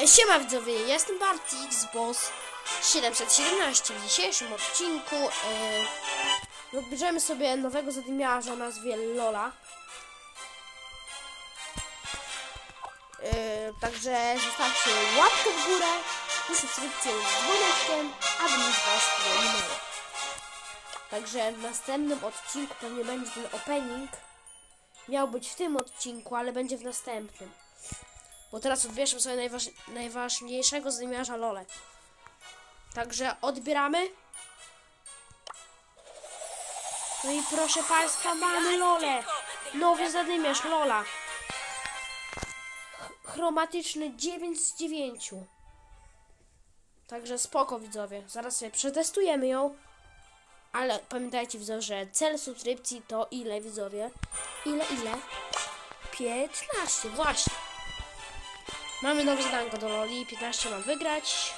E, Siema widzowie, ja jestem Bartix, boss 717. W dzisiejszym odcinku bierzemy sobie nowego zadymiarza o nazwie Lola. E, także zostawcie łapkę w górę i subskrypcję z dzwoneczkiem, aby nic was nie minęło. Także w następnym odcinku pewnie będzie ten opening. Miał być w tym odcinku, ale będzie w następnym. Bo teraz odbierzemy sobie najważ, najważniejszego zadymiarza Lole. Także odbieramy. No i proszę Państwa, mamy Lole. Nowy zadymiarz Lola. Ch chromatyczny 9 z 9. Także spoko widzowie. Zaraz sobie przetestujemy ją. Ale pamiętajcie widzowie, że cel subskrypcji to ile widzowie? Ile, ile? 15, właśnie. Mamy nowe zadanko do Loli. 15 mam wygrać.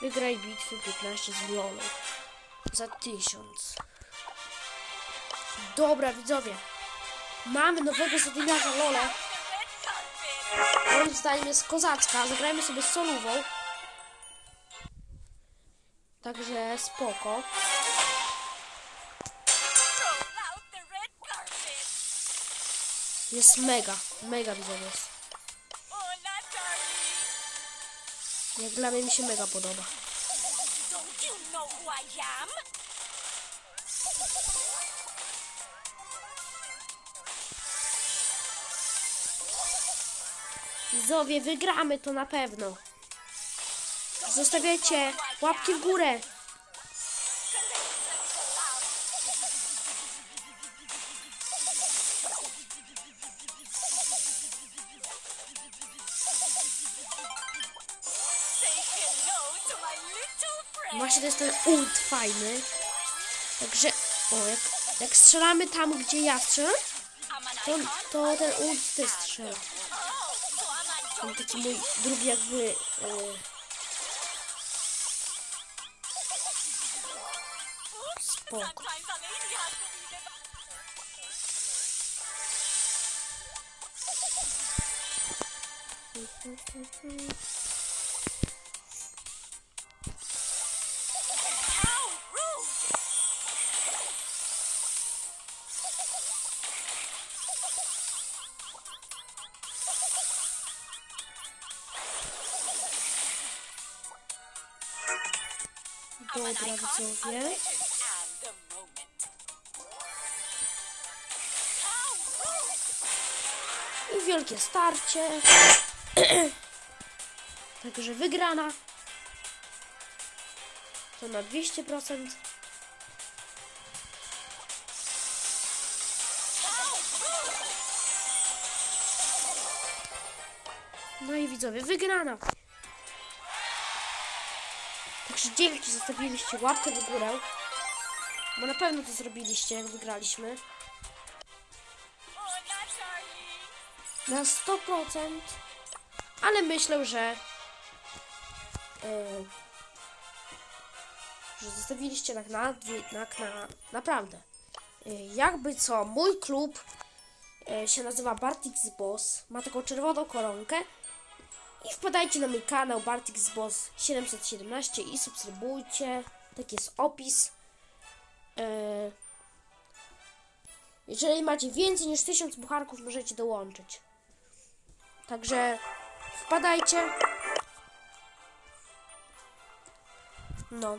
Wygraj bitwy 15 z Lolą. Za 1000. Dobra, widzowie. Mamy nowego zadymiarza Lolę. Moim zdaniem jest kozacka. Zagrajmy sobie z solówą. Także spoko. Jest mega. Mega widzowie. Jak dla mnie mi się mega podoba. Widzowie, wygramy to na pewno. Zostawiajcie łapki w górę. Właśnie to jest ten ult fajny. Także, o, jak, jak strzelamy tam, gdzie ja strzelam, to, to ten ult też strzela. Ten taki mój drugi jakby... E, spoko. Sometimes Dobra, widzowie. I wielkie starcie. Także wygrana. To na 200%. No i widzowie, wygrana. Także dzięki, zostawiliście łapkę w górę. Bo na pewno to zrobiliście, jak wygraliśmy. Na 100%, ale myślę, że e, że zostawiliście tak na, tak na naprawdę. E, jakby co, mój klub e, się nazywa Bartix Boss, ma taką czerwoną koronkę i wpadajcie na mój kanał Bartix Boss 717 i subskrybujcie, taki jest opis. E, jeżeli macie więcej niż 1000 bucharków, możecie dołączyć. Także wpadajcie. No.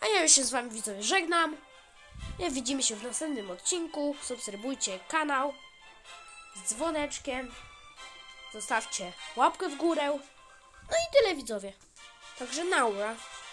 A ja już się z wami widzowie żegnam. Ja widzimy się w następnym odcinku. Subskrybujcie kanał z dzwoneczkiem. Zostawcie łapkę w górę. No i tyle widzowie. Także naura.